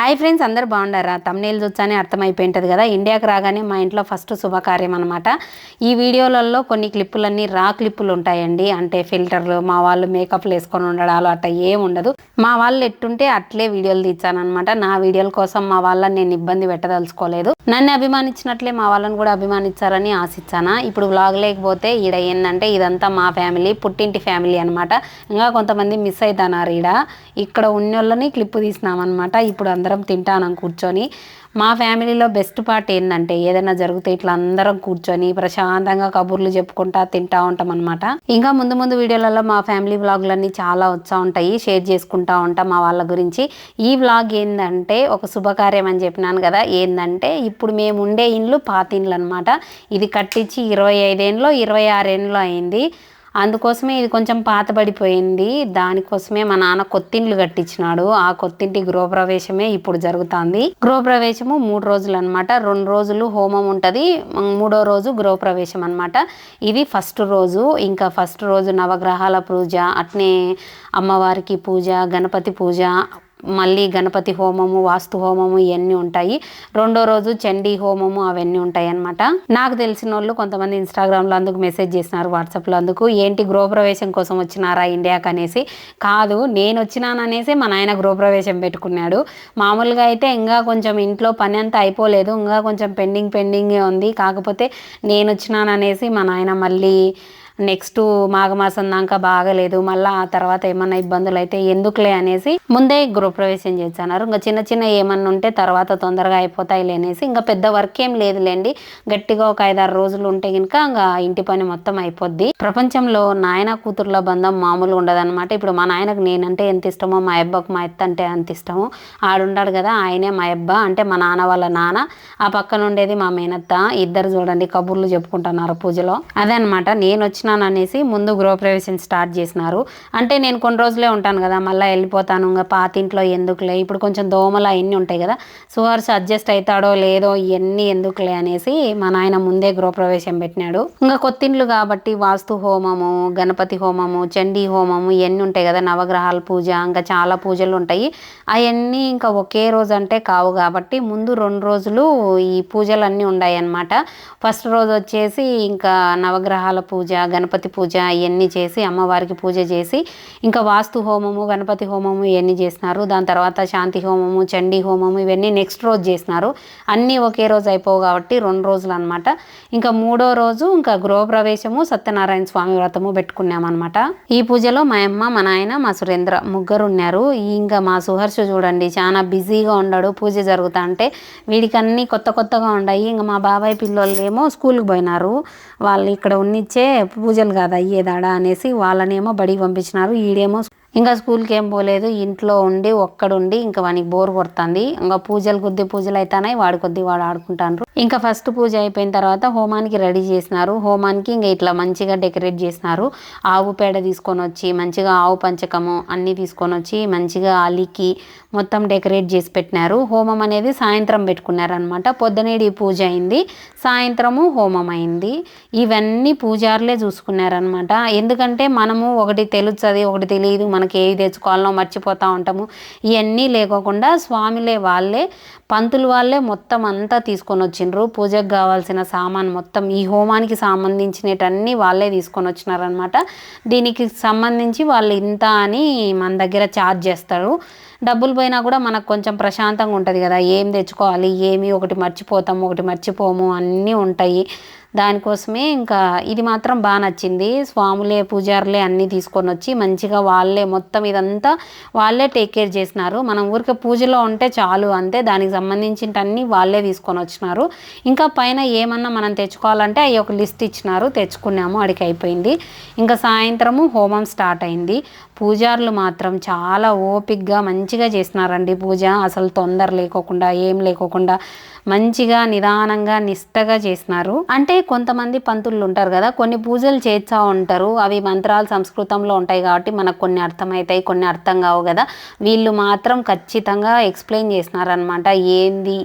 Hi friends అందరు బాగుండారా? Thumbnail చూచానే అర్థమైపోయింటుంది కదా? ఇండియాకి రాగానే మా ఇంట్లో ఫస్ట్ శుభకార్యం అనమాట ఈ వీడియోలలో కొన్ని క్లిప్పులన్నీ రా క్లిప్పులు ఉంటాయండి. అంటే ఫిల్టర్లు మా వాళ్ళు మేకప్లు వేసుకొని ఉండడాలు అట్లా ఏం ఉండదు. మా వాళ్ళు ఎట్టుంటే అట్లే వీడియోలు తీర్చానమాట నా వీడియోల కోసం మా వాళ్ళని నేను ఇబ్బంది పెట్టదలుచుకోలేదు. నన్ను అభిమానించినట్లే మా వాళ్ళని కూడా అభిమానించారని ఆశించానా? ఇప్పుడు వ్లాగ్ లేకపోతే ఈడ ఏంటంటే ఇదంతా మా ఫ్యామిలీ పుట్టింటి ఫ్యామిలీ అనమాట ఇంకా కొంతమంది మిస్ అవుతున్నారు ఈడ. ఇక్కడ ఉన్నోళ్ళని క్లిప్పు తీసినామన్నమాట. ఇప్పుడు అందరు తింటానం కూర్చొని. మా ఫ్యామిలీలో బెస్ట్ పార్ట్ ఏంటంటే ఏదైనా జరిగితే ఇట్లా అందరం కూర్చొని ప్రశాంతంగా కబుర్లు చెప్పుకుంటా తింటా ఉంటాం అనమాట ఇంకా ముందు ముందు వీడియోలలో మా ఫ్యామిలీ వ్లాగులన్నీ చాలా వచ్చా ఉంటాయి షేర్ చేసుకుంటా ఉంటాం మా వాళ్ళ గురించి. ఈ వ్లాగ్ ఏంటంటే ఒక శుభకార్యం అని చెప్పినాను కదా ఏంటంటే ఇప్పుడు మేము ఉండే ఇండ్లు పాతిండ్లు అనమాట ఇది కట్టించి ఇరవై ఐదేండ్లో ఇరవై ఆరేండ్లో అయింది. అందుకోసమే ఇది కొంచెం పాతబడిపోయింది. దానికోసమే మా నాన్న కొత్తిండ్లు కట్టించినాడు. ఆ కొత్తింటి గృహప్రవేశమే ఇప్పుడు జరుగుతుంది. గృహప్రవేశము మూడు రోజులు అనమాట రెండు రోజులు హోమం ఉంటుంది. మూడో రోజు గృహప్రవేశం అనమాట ఇది ఫస్ట్ రోజు. ఇంకా ఫస్ట్ రోజు నవగ్రహాల పూజ అట్నే అమ్మవారికి పూజ గణపతి పూజ మళ్ళీ గణపతి హోమము వాస్తు హోమము ఇవన్నీ ఉంటాయి. రెండో రోజు చండీ హోమము అవన్నీ ఉంటాయి అనమాట నాకు తెలిసిన వాళ్ళు కొంతమంది ఇన్స్టాగ్రామ్లో అందుకు మెసేజ్ చేసినారు వాట్సాప్లో అందుకు. ఏంటి గృహప్రవేశం కోసం వచ్చినారా ఇండియాకి అనేసి? కాదు నేను వచ్చినాననేసి మా నాయన గృహప్రవేశం పెట్టుకున్నాడు. మామూలుగా అయితే ఇంకా కొంచెం ఇంట్లో పని అంతా అయిపోలేదు. ఇంకా కొంచెం పెండింగ్ పెండింగే ఉంది. కాకపోతే నేను వచ్చినాననేసి మా నాయన మళ్ళీ నెక్స్ట్ మాఘమాసం దాకా బాగలేదు. మళ్ళీ ఆ తర్వాత ఏమన్నా ఇబ్బందులు అయితే ఎందుకులే అనేసి ముందే గృహప్రవేశం చేస్తున్నారు ఇంకా చిన్న చిన్న ఏమన్నా ఉంటే తర్వాత తొందరగా అయిపోతాయి లేనేసి ఇంకా పెద్ద వర్క్ ఏం లేదులేండి. గట్టిగా ఒక ఐదారు రోజులు ఉంటే కనుక ఇంకా ఇంటి పని మొత్తం అయిపోద్ది. ప్రపంచంలో నాయన కూతుర్ల బంధం మామూలుగా ఉండదన్నమాట. ఇప్పుడు మా నాయనకు నేనంటే ఎంత ఇష్టమో మా అబ్బకు మా ఎత్త అంటే అంత ఇష్టము ఆడుండాడు కదా ఆయనే మా అబ్బ అంటే మా నాన్న వాళ్ళ నాన్న. ఆ పక్కన ఉండేది మా మేనత్త. ఇద్దరు చూడండి కబుర్లు చెప్పుకుంటున్నారు పూజలో. అదే అనమాట నేను వచ్చిన వచ్చినాను అనేసి ముందు గృహప్రవేశం స్టార్ట్ చేసినారు. అంటే నేను కొన్ని రోజులే ఉంటాను కదా మళ్ళీ వెళ్ళిపోతాను ఇంకా పాతింట్లో ఎందుకులే? ఇప్పుడు కొంచెం దోమలు అవన్నీ ఉంటాయి కదా సుహార్స్ అడ్జస్ట్ అవుతాడో లేదో ఇవన్నీ ఎందుకులే అనేసి మా నాయన ముందే గృహప్రవేశం పెట్టినాడు. ఇంకా కొత్తిండ్లు కాబట్టి వాస్తు హోమము గణపతి హోమము చండీ హోమము ఇవన్నీ ఉంటాయి కదా నవగ్రహాల పూజ ఇంకా చాలా పూజలు ఉంటాయి. అవన్నీ ఇంకా ఒకే రోజు అంటే కావు కాబట్టి ముందు రెండు రోజులు ఈ పూజలన్నీ ఉన్నాయి అన్నమాట ఫస్ట్ రోజు వచ్చేసి ఇంకా నవగ్రహాల పూజ గణపతి పూజ ఇవన్నీ చేసి అమ్మవారికి పూజ చేసి ఇంకా వాస్తు హోమము గణపతి హోమము ఇవన్నీ చేసినారు. దాని తర్వాత శాంతి హోమము చండీ హోమము ఇవన్నీ నెక్స్ట్ రోజు చేసినారు. అన్నీ ఒకే రోజు అయిపోవు కాబట్టి రెండు రోజులు అనమాట ఇంకా మూడో రోజు ఇంకా గృహప్రవేశము సత్యనారాయణ స్వామి వ్రతము పెట్టుకున్నామన్నమాట. ఈ పూజలో మా అమ్మ మా నాయన మా సురేంద్ర ముగ్గురు ఉన్నారు. ఇంకా మా సుహర్ష చూడండి చాలా బిజీగా ఉన్నాడు పూజ జరుగుతా అంటే వీడికన్నీ కొత్త కొత్తగా ఉన్నాయి ఇంకా మా బాబాయ్ పిల్లలు ఏమో స్కూల్కి పోయినారు. వాళ్ళు ఇక్కడ ఉన్నిచ్చే పూజలు కాదు అయ్యేదాడా అనేసి వాళ్ళనేమో బడికి పంపించినారు. ఈడేమో ఇంకా స్కూల్కి ఏం పోలేదు. ఇంట్లో ఉండి ఒక్కడుండి ఇంకా వానికి బోర్ కొడుతుంది. ఇంకా పూజలు కొద్ది పూజలు అవుతున్నాయి వాడి కొద్ది వాడు ఆడుకుంటాండ్రు. ఇంకా ఫస్ట్ పూజ అయిపోయిన తర్వాత హోమానికి రెడీ చేసినారు. హోమానికి ఇంకా ఇట్లా మంచిగా డెకరేట్ చేసినారు. ఆవు పేడ తీసుకొని వచ్చి మంచిగా ఆవు పంచకము అన్నీ తీసుకొని వచ్చి మంచిగా అలికి మొత్తం డెకరేట్ చేసి పెట్టినారు. హోమం అనేది సాయంత్రం పెట్టుకున్నారు అనమాట పొద్దునేడి పూజ అయింది. సాయంత్రము హోమం అయింది. ఇవన్నీ పూజారులే చూసుకున్నారనమాట ఎందుకంటే మనము ఒకటి తెలుస్తుంది ఒకటి తెలియదు. మనకి ఏది తెచ్చుకోవాలనో మర్చిపోతూ ఉంటాము. ఇవన్నీ లేకోకుండా స్వామిలే వాళ్ళే పంతులు వాళ్ళే మొత్తం అంతా తీసుకొని వచ్చిండ్రు పూజకు కావాల్సిన సామాన్ మొత్తం ఈ హోమానికి సంబంధించినటన్నీ వాళ్ళే తీసుకొని వచ్చినారనమాట దీనికి సంబంధించి వాళ్ళు ఇంత అని మన దగ్గర ఛార్జ్ చేస్తారు. డబ్బులు పోయినా కూడా మనకు కొంచెం ప్రశాంతంగా ఉంటుంది కదా. ఏం తెచ్చుకోవాలి ఏమి ఒకటి మర్చిపోతాము ఒకటి మర్చిపోము అన్నీ ఉంటాయి. దానికోసమే ఇంకా ఇది మాత్రం బాగా నచ్చింది. స్వాములే పూజారులే అన్నీ తీసుకొని వచ్చి మంచిగా వాళ్ళే మొత్తం ఇదంతా వాళ్ళే టేక్ కేర్ చేసినారు. మనం ఊరికే పూజలో ఉంటే చాలు అంతే. దానికి సంబంధించినవన్నీ వాళ్ళే తీసుకొని వచ్చినారు. ఇంకా పైన ఏమన్నా మనం తెచ్చుకోవాలంటే అవి ఒక లిస్ట్ ఇచ్చినారు. తెచ్చుకున్నాము. అడికి అయిపోయింది. ఇంకా సాయంత్రము హోమం స్టార్ట్ అయింది. పూజారులు మాత్రం చాలా ఓపిక్గా మంచి మంచిగా చేసినారండి పూజ. అసలు తొందర లేకోకుండా ఏం లేకోకుండా మంచిగా నిదానంగా నిష్టగా చేసినారు అంటే కొంతమంది పంతులు ఉంటారు కదా కొన్ని పూజలు చేస్తూ ఉంటారు. అవి మంత్రాలు సంస్కృతంలో ఉంటాయి కాబట్టి మనకు కొన్ని అర్థమవుతాయి కొన్ని అర్థం కావు కదా. వీళ్ళు మాత్రం ఖచ్చితంగా ఎక్స్ప్లెయిన్ చేసినారనమాట ఏంది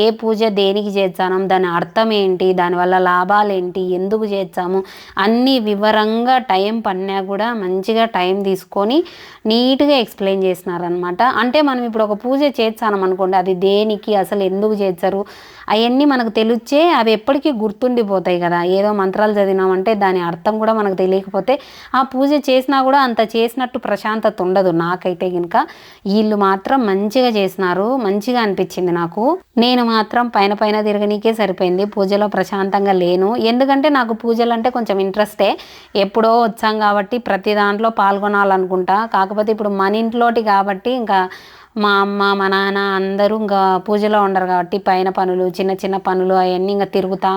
ఏ పూజ దేనికి చేస్తాం దాని అర్థం ఏంటి దానివల్ల లాభాలు ఏంటి ఎందుకు చేస్తాము అన్ని వివరంగా టైం పడినా కూడా మంచిగా టైం తీసుకొని నీట్గా ఎక్స్ప్లెయిన్ చేసినారనమాట అంటే మనం ఇప్పుడు ఒక పూజ చేస్తాం అనుకోండి అది దేనికి అసలు ఎందుకు చేస్తారు? అవన్నీ మనకు తెలిచే అవి ఎప్పటికీ గుర్తుండిపోతాయి కదా. ఏదో మంత్రాలు చదివినామంటే దాని అర్థం కూడా మనకు తెలియకపోతే ఆ పూజ చేసినా కూడా అంత చేసినట్టు ప్రశాంతత ఉండదు నాకైతే కనుక వీళ్ళు మాత్రం మంచిగా చేసినారు మంచిగా అనిపించింది నాకు. నేను మాత్రం పైన పైన తిరగనీకే సరిపోయింది పూజలో ప్రశాంతంగా లేను. ఎందుకంటే నాకు పూజలు అంటే కొంచెం ఇంట్రెస్టే. ఎప్పుడో వచ్చాం కాబట్టి ప్రతి దాంట్లో పాల్గొనాలనుకుంటా. కాకపోతే ఇప్పుడు మన ఇంట్లోటి కాబట్టి ఇంకా మా అమ్మ మా నాన్న అందరూ ఇంకా పూజలో ఉండరు కాబట్టి పైన పనులు చిన్న చిన్న పనులు అవన్నీ ఇంకా తిరుగుతా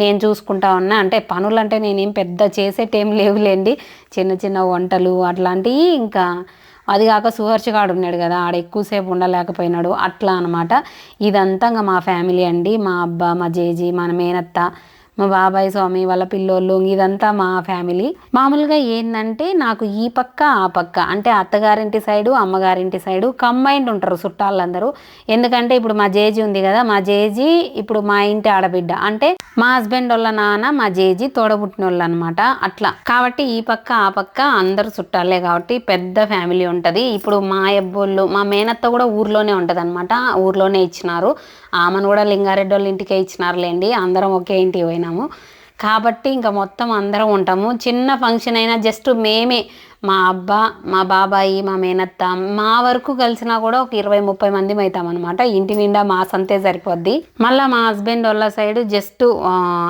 నేను చూసుకుంటా ఉన్నా. అంటే పనులు అంటే నేనేం పెద్ద చేసేటేం లేవులేండి. చిన్న చిన్న వంటలు అట్లాంటివి ఇంకా అది కాక సుహర్షగాడు ఉన్నాడు కదా ఆడ ఎక్కువసేపు ఉండలేకపోయినాడు. అట్లా అనమాట ఇదంతా ఇంకా మా ఫ్యామిలీ అండి. మా అబ్బా మా జేజీ మన మేనత్త మా బాబాయ్ స్వామి వాళ్ళ పిల్లోళ్ళు ఇదంతా మా ఫ్యామిలీ. మామూలుగా ఏంటంటే నాకు ఈ పక్క ఆ పక్క అంటే అత్తగారింటి సైడు అమ్మగారింటి సైడు కంబైండ్ ఉంటారు చుట్టాలందరూ. ఎందుకంటే ఇప్పుడు మా జేజీ ఉంది కదా మా జేజీ ఇప్పుడు మా ఇంటి ఆడబిడ్డ. అంటే మా హస్బెండ్ వాళ్ళ నాన్న మా జేజీ తోడబుట్టిన వాళ్ళు అనమాట అట్లా. కాబట్టి ఈ పక్క ఆ పక్క అందరూ చుట్టాలే కాబట్టి పెద్ద ఫ్యామిలీ ఉంటుంది. ఇప్పుడు మా అబ్బోళ్ళు మా మేనత్త కూడా ఊర్లోనే ఉంటుంది అనమాట ఊర్లోనే ఇచ్చినారు. ఆమెను కూడా లింగారెడ్డి వాళ్ళ ఇంటికే ఇచ్చినారులేండి. అందరం ఒకే ఇంటికి అయినాము కాబట్టి ఇంకా మొత్తం అందరం ఉంటాము. చిన్న ఫంక్షన్ అయినా జస్ట్ మేమే మా అబ్బా మా బాబాయి మా మేనత్త మా వరకు కలిసినా కూడా ఒక ఇరవై ముప్పై మంది అవుతాం అనమాట ఇంటి నిండా మా సంతే సరిపోద్ది. మళ్ళీ మా హస్బెండ్ వాళ్ళ సైడ్ జస్ట్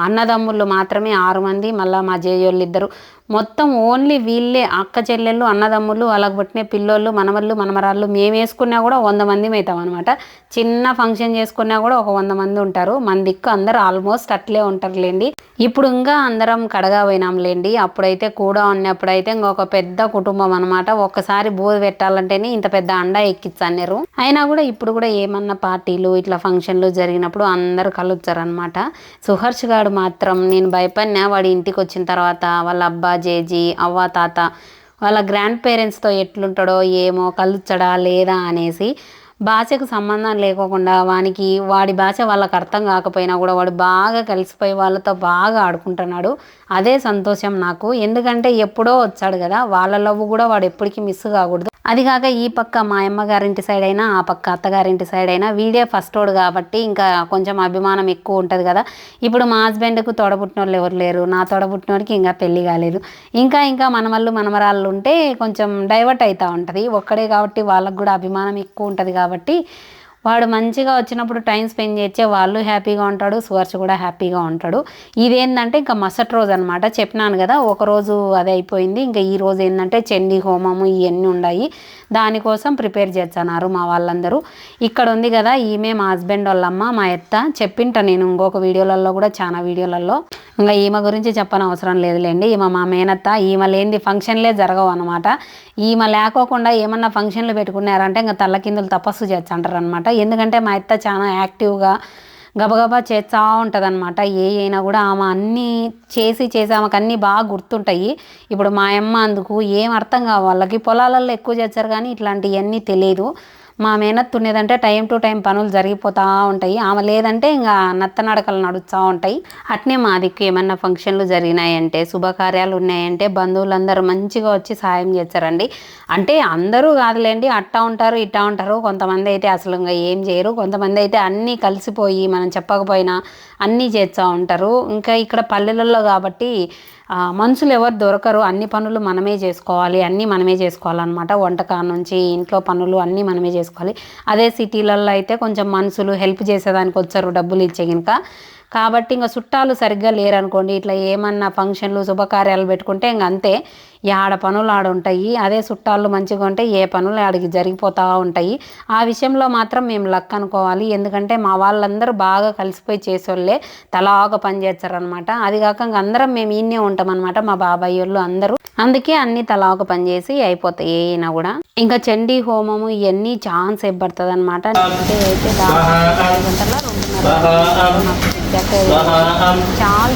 అన్నదమ్ముళ్ళు మాత్రమే ఆరు మంది మళ్ళీ మా జేయోళ్ళు ఇద్దరు. మొత్తం ఓన్లీ వీళ్ళే అక్క చెల్లెళ్ళు అన్నదమ్ములు అలాగ పుట్టిన పిల్లోళ్ళు మనవళ్ళు మనమరాళ్ళు మేము వేసుకున్నా కూడా వంద మంది అవుతాం అనమాట చిన్న ఫంక్షన్ చేసుకున్నా కూడా ఒక వంద మంది ఉంటారు. మన దిక్కు అందరు ఆల్మోస్ట్ అట్లే ఉంటారులేండి. ఇప్పుడు ఇంకా అందరం కడగా పోయినాంలేండి. అప్పుడైతే కూడా ఉన్నప్పుడైతే ఇంకొక పెద్ద కుటుంబం అనమాట ఒక్కసారి బోధ పెట్టాలంటేనే ఇంత పెద్ద అండ ఎక్కించన్నారు అయినా కూడా ఇప్పుడు కూడా ఏమన్నా పార్టీలు ఇట్లా ఫంక్షన్లు జరిగినప్పుడు అందరూ కలుస్తారనమాట సుహర్ష్ గారు మాత్రం నేను భయపడినా వాడి ఇంటికి వచ్చిన తర్వాత వాళ్ళ అబ్బా జేజీ అవ్వ తాత వాళ్ళ గ్రాండ్ పేరెంట్స్తో ఎట్లుంటాడో ఏమో కలుచ్చడా లేదా అనేసి భాషకు సంబంధం లేకోకుండా వానికి వాడి భాష వాళ్ళకి అర్థం కాకపోయినా కూడా వాడు బాగా కలిసిపోయి వాళ్ళతో బాగా ఆడుకుంటున్నాడు. అదే సంతోషం నాకు. ఎందుకంటే ఎప్పుడో వచ్చాడు కదా వాళ్ళ లవ్ కూడా వాడు ఎప్పటికీ మిస్ కాకూడదు. అది కాక ఈ పక్క మా అమ్మగారింటి సైడ్ అయినా ఆ పక్క అత్తగారింటి సైడ్ అయినా వీడే ఫస్ట్ వాడు కాబట్టి ఇంకా కొంచెం అభిమానం ఎక్కువ ఉంటుంది కదా. ఇప్పుడు మా హస్బెండ్కు తోడబుట్టిన వాళ్ళు ఎవరు లేరు. నా తోడబుట్టినోడికి ఇంకా పెళ్ళి కాలేదు. ఇంకా ఇంకా మనమల్లు మనమరాళ్ళు ఉంటే కొంచెం డైవర్ట్ అవుతూ ఉంటుంది. ఒక్కడే కాబట్టి వాళ్ళకు కూడా అభిమానం ఎక్కువ ఉంటుంది కాబట్టి వాడు మంచిగా వచ్చినప్పుడు టైం స్పెండ్ చేస్తే వాళ్ళు హ్యాపీగా ఉంటాడు సువర్ష కూడా హ్యాపీగా ఉంటాడు. ఇదేంటంటే ఇంకా మసటి రోజు అనమాట చెప్పినాను కదా ఒక రోజు అది అయిపోయింది. ఇంకా ఈ రోజు ఏంటంటే చండీ హోమము ఇవన్నీ ఉన్నాయి దానికోసం ప్రిపేర్ చేస్తున్నారు మా వాళ్ళందరూ. ఇక్కడ ఉంది కదా ఈమె మా హస్బెండ్ వాళ్ళమ్మ మా ఎత్త. చెప్పింట నేను ఇంకొక వీడియోలలో కూడా చాలా వీడియోలలో ఇంకా ఈమె గురించి చెప్పని అవసరం లేదులేండి. ఈమె మా మేనత్త. ఈమె లేనిది ఫంక్షన్లే జరగవు అనమాట ఈమె లేకోకుండా ఏమన్నా ఫంక్షన్లు పెట్టుకున్నారంటే ఇంకా తల్ల కిందలు తపస్సు చేస్తుంటారు అనమాట ఎందుకంటే మా అత్త చాలా యాక్టివ్గా గబగబా చేస్తూ ఉంటుంది అనమాట ఏ అయినా కూడా ఆమె అన్నీ చేసి చేసి ఆమెకు అన్నీ బాగా గుర్తుంటాయి. ఇప్పుడు మా అమ్మ అందుకు ఏం అర్థం కావు. వాళ్ళకి పొలాలలో ఎక్కువ చేస్తారు కానీ ఇట్లాంటివన్నీ తెలియదు మా మేనత్తు ఉండేదంటే టైం టు టైం పనులు జరిగిపోతూ ఉంటాయి. ఆమె లేదంటే ఇంకా నత్తనడకలు నడుస్తూ ఉంటాయి. అట్నే మా దిక్కు ఏమన్నా ఫంక్షన్లు జరిగినాయంటే శుభకార్యాలు ఉన్నాయంటే బంధువులందరూ మంచిగా వచ్చి సాయం చేస్తారండి. అంటే అందరూ కాదులేండి అట్టా ఉంటారు ఇట్టా ఉంటారు. కొంతమంది అయితే అసలు ఇంకా ఏం చేయరు. కొంతమంది అయితే అన్నీ కలిసిపోయి మనం చెప్పకపోయినా అన్నీ చేస్తూ ఉంటారు. ఇంకా ఇక్కడ పల్లెలలో కాబట్టి మనుషులు ఎవరు దొరకరు. అన్ని పనులు మనమే చేసుకోవాలి అన్నీ మనమే చేసుకోవాలన్నమాట. వంటకాల నుంచి ఇంట్లో పనులు అన్నీ మనమే చేసుకోవాలి. అదే సిటీలలో అయితే కొంచెం మనుషులు హెల్ప్ చేసేదానికి వచ్చారు డబ్బులు ఇచ్చే కనుక కాబట్టి ఇంకా చుట్టాలు సరిగ్గా లేరనుకోండి ఇట్లా ఏమన్నా ఫంక్షన్లు శుభకార్యాలు పెట్టుకుంటే ఇంక అంతే. ఆడ పనులు ఆడ ఉంటాయి అదే చుట్టాలు మంచిగా ఉంటే ఏ పనులు ఆడికి జరిగిపోతూ ఉంటాయి. ఆ విషయంలో మాత్రం మేము లక్ అనుకోవాలి. ఎందుకంటే మా వాళ్ళందరూ బాగా కలిసిపోయి చేసేవాళ్ళే తలా ఒక పని చేస్తారనమాట అది కాక ఇంక అందరం మేము ఈయనే ఉంటాం అనమాట మా బాబాయ్ వాళ్ళు అందరూ. అందుకే అన్ని తలా ఒక పని చేసి అయిపోతాయి ఏ అయినా కూడా. ఇంకా చండీ హోమము ఇవన్నీ సేపు పడుతుంది అనమాట అయితే దాదాపు ఐదు చాలా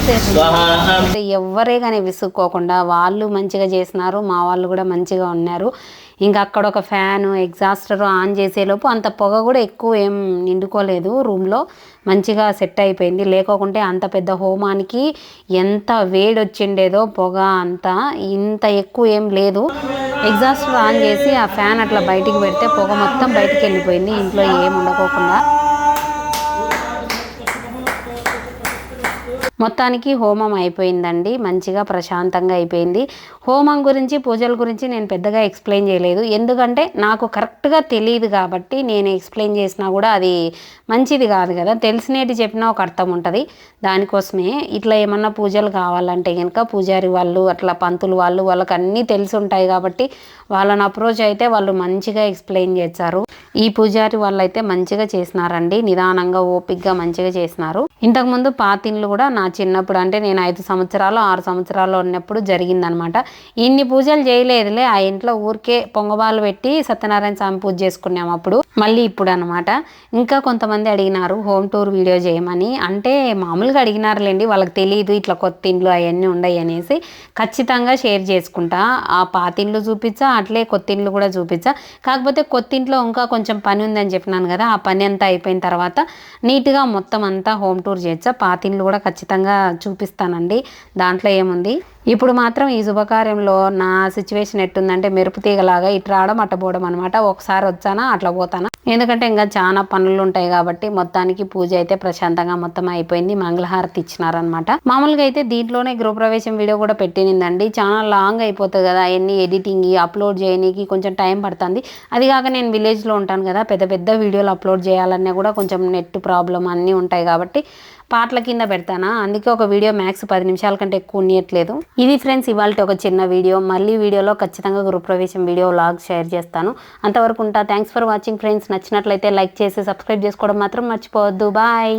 అంటే ఎవరే కానీ విసుక్కోకుండా వాళ్ళు మంచిగా చేసినారు మా వాళ్ళు కూడా మంచిగా ఉన్నారు. ఇంకా అక్కడ ఒక ఫ్యాను ఎగ్జాస్టర్ ఆన్ చేసేలోపు అంత పొగ కూడా ఎక్కువ ఏం నిండుకోలేదు రూమ్లో మంచిగా సెట్ అయిపోయింది. లేకోకుంటే అంత పెద్ద హోమానికి ఎంత వేడి వచ్చిండేదో పొగ అంతా ఇంత ఎక్కువ ఏం లేదు. ఎగ్జాస్టర్ ఆన్ చేసి ఆ ఫ్యాన్ అట్లా బయటికి పెడితే పొగ మొత్తం బయటికి వెళ్ళిపోయింది. ఇంట్లో ఏం ఉండకోకుండా. మొత్తానికి హోమం అయిపోయిందండి. మంచిగా ప్రశాంతంగా అయిపోయింది. హోమం గురించి పూజల గురించి నేను పెద్దగా ఎక్స్ప్లెయిన్ చేయలేదు. ఎందుకంటే నాకు కరెక్ట్గా తెలియదు కాబట్టి నేను ఎక్స్ప్లెయిన్ చేసినా కూడా అది మంచిది కాదు కదా. తెలిసినట్టు చెప్పినా ఒక అర్థం ఉంటుంది. దానికోసమే ఇట్లా ఏమన్నా పూజలు కావాలంటే కనుక పూజారి వాళ్ళు అట్లా పంతులు వాళ్ళు వాళ్ళకి అన్నీ తెలిసి ఉంటాయి కాబట్టి వాళ్ళని అప్రోచ్ అయితే వాళ్ళు మంచిగా ఎక్స్ప్లెయిన్ చేస్తారు ఈ పూజారి వాళ్ళు అయితే మంచిగా చేసినారండి. నిదానంగా ఓపిక్గా మంచిగా చేసినారు. ఇంతకుముందు పాతిన్లు కూడా నా చిన్నప్పుడు అంటే నేను ఐదు సంవత్సరాలు ఆరు సంవత్సరాలు ఉన్నప్పుడు జరిగిందనమాట. ఇన్ని పూజలు చేయలేదులే ఆ ఇంట్లో ఊరికే పొంగబాలు పెట్టి సత్యనారాయణ స్వామి పూజ చేసుకున్నాము అప్పుడు. మళ్ళీ ఇప్పుడు అనమాట ఇంకా కొంతమంది అడిగినారు హోమ్ టూర్ వీడియో చేయమని. అంటే మామూలుగా అడిగినారులేండి వాళ్ళకి తెలియదు ఇట్లా కొత్త ఇండ్లు అవన్నీ ఉండయి అనేసి. ఖచ్చితంగా షేర్ చేసుకుంటా. ఆ పాతిండ్లు చూపించా అట్లే కొత్త ఇండ్లు కూడా చూపించా కాకపోతే కొత్త ఇంట్లో ఇంకా కొంచెం పని ఉందని చెప్పినాను కదా ఆ పని అంతా అయిపోయిన తర్వాత నీట్గా మొత్తం అంతా హోమ్ టూర్ చేయొచ్చా పాతిండ్లు కూడా ఖచ్చితంగా చూపిస్తానండి. దాంట్లో ఏముంది? ఇప్పుడు మాత్రం ఈ శుభకార్యంలో నా సిచ్యువేషన్ ఎట్టుందంటే మెరుపు తీగలాగా ఇటు రావడం అట్ట పోవడం అనమాట ఒకసారి వచ్చానా అట్లా పోతానా? ఎందుకంటే ఇంకా చాలా పనులు ఉంటాయి కాబట్టి మొత్తానికి పూజ అయితే ప్రశాంతంగా మొత్తం అయిపోయింది. మంగళహారతి ఇచ్చినారనమాట మామూలుగా అయితే దీంట్లోనే గృహప్రవేశం వీడియో కూడా పెట్టినిందండి. చాలా లాంగ్ అయిపోతుంది కదా ఎన్ని ఎడిటింగ్ అప్లోడ్ చేయడానికి కొంచెం టైం పడుతుంది. అది కాక నేను విలేజ్లో ఉంటాను కదా పెద్ద పెద్ద వీడియోలు అప్లోడ్ చేయాలన్నా కూడా కొంచెం నెట్ ప్రాబ్లం అన్నీ ఉంటాయి కాబట్టి పాటల కింద పెడతానా? అందుకే ఒక వీడియో మ్యాక్స్ పది నిమిషాల కంటే ఎక్కువ ఉండట్లేదు ఇది ఫ్రెండ్స్ ఇవాళ ఒక చిన్న వీడియో. మళ్ళీ వీడియోలో ఖచ్చితంగా గృహప్రవేశం వీడియో లాగ్ షేర్ చేస్తాను. అంతవరకు ఉంటా. థ్యాంక్స్ ఫర్ వాచింగ్ ఫ్రెండ్స్ నచ్చినట్లయితే లైక్ చేసి సబ్స్క్రైబ్ చేసుకోవడం మాత్రం మర్చిపోవద్దు. బాయ్